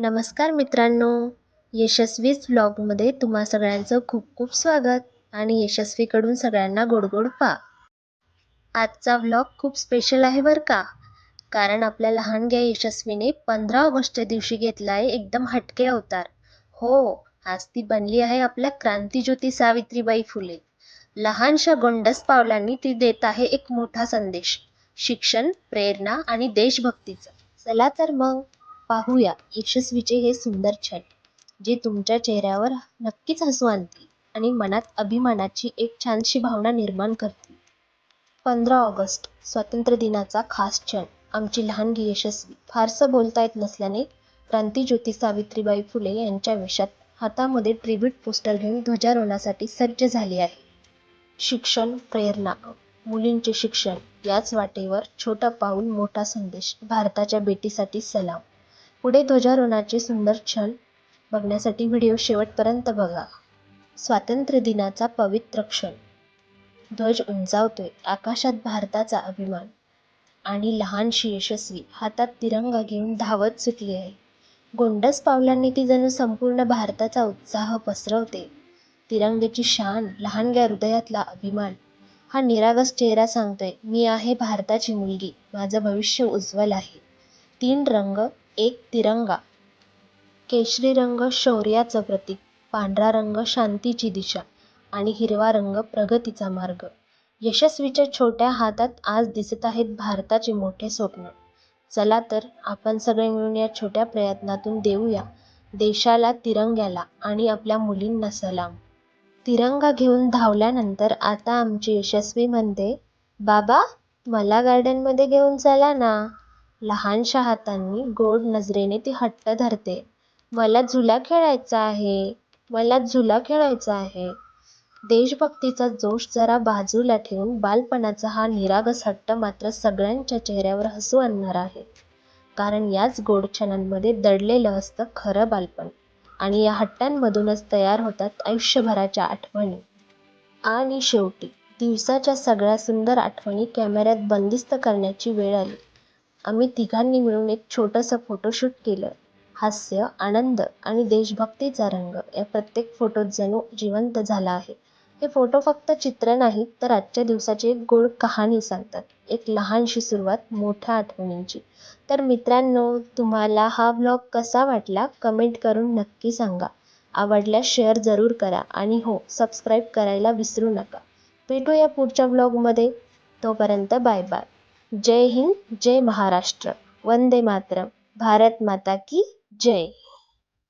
नमस्कार मित्रांनो यशस्वीच व्लॉगमध्ये तुम्हा सगळ्यांचं खूप खूप स्वागत आणि यशस्वीकडून सगळ्यांना गोडगोड पा. आजचा व्लॉग खूप स्पेशल आहे बरं का? कारण आपल्या लहानग्या यशस्वीने पंधरा ऑगस्टच्या दिवशी घेतला आहे एकदम हटके अवतार. हो आज ती बनली आहे आपल्या क्रांतीज्योती सावित्रीबाई फुले. लहानशा गोंडस पावलांनी ती देत आहे एक मोठा संदेश. शिक्षण प्रेरणा आणि देशभक्तीचा. चला तर मग. पाहूया. यशस्वीचे हे सुंदर छट जे तुमच्या चेहऱ्यावर नक्कीच हसू आणतील आणि मनात अभिमानाची एक छानशी भावना निर्माण करतील. पंधरा ऑगस्ट स्वातंत्र्य दिनाचा खास क्षण. आमची लहानगी यशस्वी फारसं बोलता येत नसल्याने क्रांतीज्योती सावित्रीबाई फुले यांच्या वेशात हातामध्ये ट्रिब्यूट पोस्टर घेऊन ध्वजारोहणासाठी सज्ज झाली आहे. शिक्षण प्रेरणा मुलींचे शिक्षण याच वाटेवर छोटा पाऊल मोठा संदेश भारताच्या बेटीसाठी सलाम. पुढे ध्वजारोहणाचे सुंदर क्षण बघण्यासाठी व्हिडिओ शेवटपर्यंत बघा. स्वातंत्र्य दिनाचा पवित्र क्षण. ध्वज उंचावतोय आकाशात भारताचा अभिमान आणि लहानशी यशस्वी हातात तिरंगा घेऊन धावत सुटली आहे. गोंडस पावलांनी ती जणू संपूर्ण भारताचा उत्साह पसरवते. तिरंग्याची शान लहानग्या हृदयातला अभिमान हा निरागस चेहरा सांगतोय मी आहे भारताची मुलगी माझं भविष्य उज्ज्वल आहे. तीन रंग एक तिरंगा. केशरी रंग शौर्याचं प्रतीक पांढरा रंग शांतीची दिशा आणि हिरवा रंग प्रगतीचा मार्ग. यशस्वीच्या छोट्या हातात आज दिसत आहेत भारताचे मोठे स्वप्न. चला तर आपण सगळे मिळून या छोट्या प्रयत्नातून देऊया देशाला तिरंग्याला आणि आपल्या मुलींना सलाम. तिरंगा घेऊन धावल्यानंतर आता आमची यशस्वी म्हणते बाबा मला गार्डनमध्ये घेऊन चला ना. लहानशा हातांनी गोड नजरेने ती हट्ट धरते. मला झुला खेळायचा आहे मला झुला खेळायचा आहे. देशभक्तीचा जोश जरा बाजूला ठेवून बालपणाचा हा निरागस हट्ट मात्र सगळ्यांच्या चेहऱ्यावर हसू आणणार आहे. कारण याच गोड क्षणांमध्ये दडलेलं असतं खरं बालपण आणि या हट्टांमधूनच तयार होतात आयुष्यभराच्या आठवणी. आणि शेवटी दिवसाच्या सगळ्या सुंदर आठवणी कॅमेऱ्यात बंदिस्त करण्याची वेळ आली. आम्ही तिघांनी मिळून एक छोटंसं फोटोशूट केलं. हास्य आनंद आणि देशभक्तीचा रंग या प्रत्येक फोटोत जणू जिवंत झाला आहे. हे फोटो फक्त चित्र नाहीत तर आजच्या दिवसाची एक गोड कहाणी सांगतात. एक लहानशी सुरुवात मोठ्या आठवणींची. तर मित्रांनो तुम्हाला हा व्लॉग कसा वाटला कमेंट करून नक्की सांगा. आवडल्यास शेअर जरूर करा आणि हो सबस्क्राईब करायला विसरू नका. भेटूया पुढच्या व्लॉगमध्ये तोपर्यंत बाय बाय जय हिंद जय महाराष्ट्र. वंदे मातरम. भारत माता की जय.